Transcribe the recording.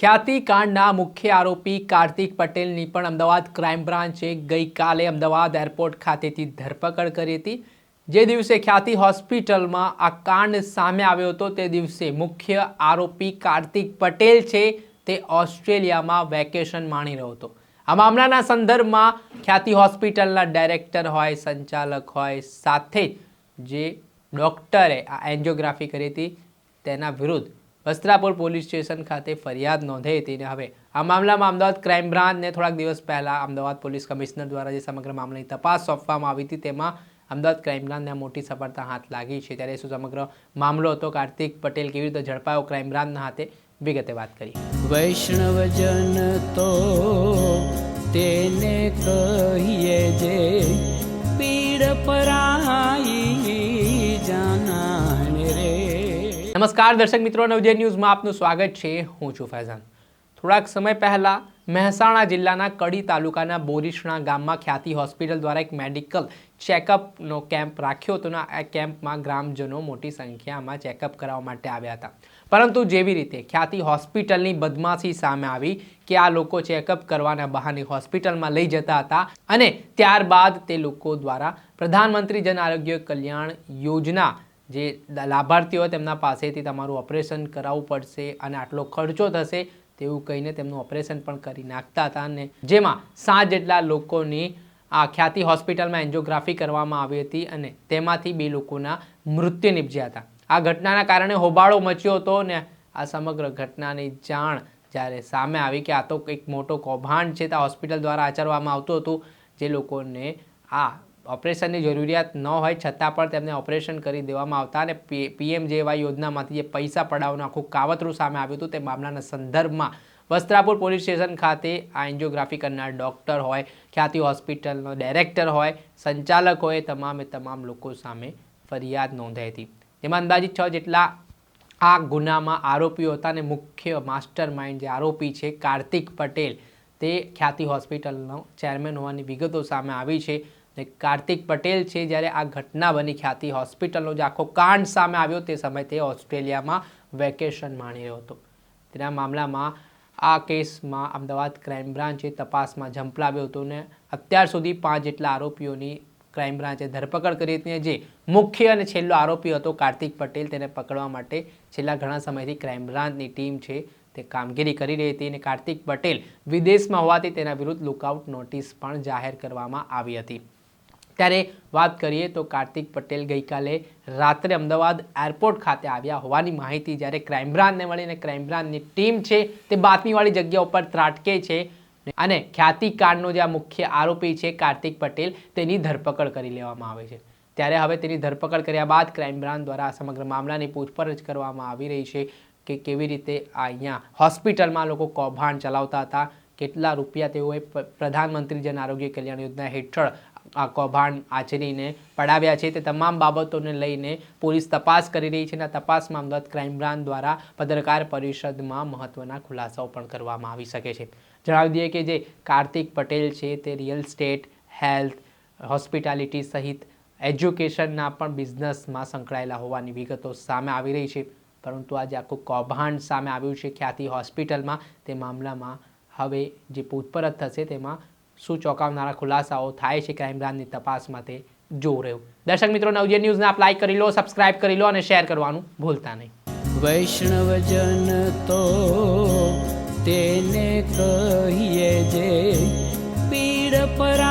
ખ્યાતિ કાંડના મુખ્ય આરોપી કાર્તિક પટેલની પણ અમદાવાદ ક્રાઇમ બ્રાન્ચે ગઈકાલે અમદાવાદ એરપોર્ટ ખાતેથી ધરપકડ કરી હતી. જે દિવસે ખ્યાતિ હોસ્પિટલમાં આ કાંડ સામે આવ્યો હતો, તે દિવસે મુખ્ય આરોપી કાર્તિક પટેલ છે તે ઓસ્ટ્રેલિયામાં વેકેશન માણી રહ્યો હતો. આ મામલાના સંદર્ભમાં ખ્યાતિ હોસ્પિટલના ડાયરેક્ટર હોય, સંચાલક હોય, સાથે જે ડૉક્ટરે આ એન્જિયોગ્રાફી કરી હતી તેના વિરુદ્ધ વસ્ત્રાપુર પોલીસ સ્ટેશન ખાતે ફરિયાદ નોંધાઈ હતી અને હવે આ મામલામાં અમદાવાદ ક્રાઇમ બ્રાન્ચને થોડાક દિવસ પહેલાં અમદાવાદ પોલીસ કમિશનર દ્વારા જે સમગ્ર મામલાની તપાસ સોંપવામાં આવી હતી, તેમાં અમદાવાદ ક્રાઇમ બ્રાન્ચને મોટી સફળતા હાથ લાગી છે. ત્યારે શું સમગ્ર મામલો હતો? કાર્તિક પટેલ કેવી રીતે ઝડપાયો ક્રાઇમ બ્રાન્ચના હાથે? વિગતે વાત કરી વૈષ્ણવજન તો તેને કહીએ જે પીડ પરાઈ નમસ્કાર દર્શક મિત્રો નવજે ન્યૂઝમાં આપનું સ્વાગત છે. હું છું ફૈઝાન. થોડાક સમય પહેલાં મહેસાણા જિલ્લાના કડી તાલુકાના બોરિશણા ગામમાં ખ્યાતિ હોસ્પિટલ દ્વારા એક મેડિકલ ચેકઅપનો કેમ્પ રાખ્યો હતો આ કેમ્પમાં ગ્રામજનો મોટી સંખ્યામાં ચેકઅપ કરાવવા માટે આવ્યા હતા. પરંતુ જેવી રીતે ખ્યાતિ હોસ્પિટલની બદમાશી સામે આવી કે આ લોકો ચેકઅપ કરવાના બહાને હોસ્પિટલમાં લઈ જતા હતા અને ત્યારબાદ તે લોકો દ્વારા પ્રધાનમંત્રી જન આરોગ્ય કલ્યાણ યોજના જે લાભાર્થીઓ તેમના પાસેથી તમારું ઓપરેશન કરાવવું પડશે અને આટલો ખર્ચો થશે તેવું કહીને તેમનું ઓપરેશન પણ કરી નાખતા હતા અને જેમાં સાત જેટલા લોકોની આ ખ્યાતિ હોસ્પિટલમાં એન્જિયોગ્રાફી કરવામાં આવી હતી અને તેમાંથી બે લોકોના મૃત્યુ નિપજ્યા હતા. આ ઘટનાના કારણે હોબાળો મચ્યો હતો ને આ સમગ્ર ઘટનાની જાણ જ્યારે સામે આવી કે આ તો એક મોટો કૌભાંડ છે તે હોસ્પિટલ દ્વારા આચરવામાં આવતું હતું, જે લોકોને આ ઓપરેશનની જરૂરિયાત ન હોય છતાં પણ તેમને ઓપરેશન કરી દેવામાં આવતા અને પીએમ જેવાય યોજનામાંથી જે પૈસા પડાવવાનું આખું કાવતરું સામે આવ્યું હતું તે મામલાના સંદર્ભમાં વસ્ત્રાપુર પોલીસ સ્ટેશન ખાતે આ એન્જિયોગ્રાફી કરનાર ડૉક્ટર હોય, ખ્યાતિ હોસ્પિટલનો ડાયરેક્ટર હોય, સંચાલક હોય તમામે તમામ લોકો સામે ફરિયાદ નોંધાઈ હતી. જેમાં અંદાજિત છ જેટલા આ ગુનામાં આરોપીઓ હતા અને મુખ્ય માસ્ટર માઇન્ડ જે આરોપી છે કાર્તિક પટેલ તે ખ્યાતિ હોસ્પિટલનો ચેરમેન હોવાની વિગતો સામે આવી છે. ને કાર્તિક પટેલ છે જ્યારે આ ઘટના બની ખ્યાતિ હોસ્પિટલનો જે આખો કાંડ સામે આવ્યો તે સમયે તે ઓસ્ટ્રેલિયામાં વેકેશન માણી રહ્યો હતો. તેના મામલામાં આ કેસમાં અમદાવાદ ક્રાઇમ બ્રાન્ચે તપાસમાં ઝંપલાવ્યો હતો ને અત્યાર સુધી પાંચ જેટલા આરોપીઓની ક્રાઇમ બ્રાન્ચે ધરપકડ કરી હતી જે મુખ્ય અને છેલ્લો આરોપી હતો કાર્તિક પટેલ તેને પકડવા માટે છેલ્લા ઘણા સમયથી ક્રાઇમ બ્રાન્ચની ટીમ છે તે કામગીરી કરી રહી હતી અને કાર્તિક પટેલ વિદેશમાં હોવાથી તેના વિરુદ્ધ લુકઆઉટ નોટિસ પણ જાહેર કરવામાં આવી હતી. ત્યારે વાત કરીએ તો કાર્તિક પટેલ ગઈકાલે રાત્રે અમદાવાદ એરપોર્ટ ખાતે આવ્યા હોવાની માહિતી. જ્યારે ક્રાઇમ બ્રાન્ચને મળીને ક્રાઇમ બ્રાન્ચની ટીમ છે તે બાતમીવાળી જગ્યા ઉપર ત્રાટકે છે અને ખ્યાતિ કાંડનો જે આ મુખ્ય આરોપી છે કાર્તિક પટેલ તેની ધરપકડ કરી લેવામાં આવે છે. ત્યારે હવે તેની ધરપકડ કર્યા બાદ ક્રાઇમ બ્રાન્ચ દ્વારા સમગ્ર મામલાની પૂછપરછ કરવામાં આવી રહી છે કે કેવી રીતે આ અહીંયા હોસ્પિટલમાં લોકો કૌભાંડ ચલાવતા હતા, કેટલા રૂપિયા તેઓએ પ્રધાનમંત્રી જન આરોગ્ય કલ્યાણ યોજના હેઠળ કૌભાંડ આચરીને પડાવ્યા છે. તે તમામ બાબતોને લઈને પોલીસ તપાસ કરી રહી છે અને આ મામલત ક્રાઇમ બ્રાન્ચ દ્વારા પત્રકાર પરિષદમાં મહત્વના ખુલાસાઓ પણ કરવામાં આવી શકે છે. જણાવી દઈએ કે જે કાર્તિક પટેલ છે તે રિયલ સ્ટેટ, હેલ્થ, હોસ્પિટાલિટી સહિત એજ્યુકેશનના પણ બિઝનેસમાં સંકળાયેલા હોવાની વિગતો સામે આવી રહી છે. પરંતુ આજે આખું કૌભાંડ સામે આવ્યું છે. ખ્યાતિ હોસ્પિટલમાં તે મામલામાં હવે જે પૂછપરછ થશે તેમાં શું ચોંકાવનારા ખુલાસાઓ થાય છે ક્રાઇમ બ્રાન્ચની તપાસમાં તે જોવું રહ્યું. દર્શક મિત્રો નવજે ન્યૂઝને આપ લાઈક કરી લો સબસ્ક્રાઇબ કરી લો અને શેર કરવાનું ભૂલતા નહીં. વૈષ્ણવજન તો તેને કહીએ જે પીડ પરાઈ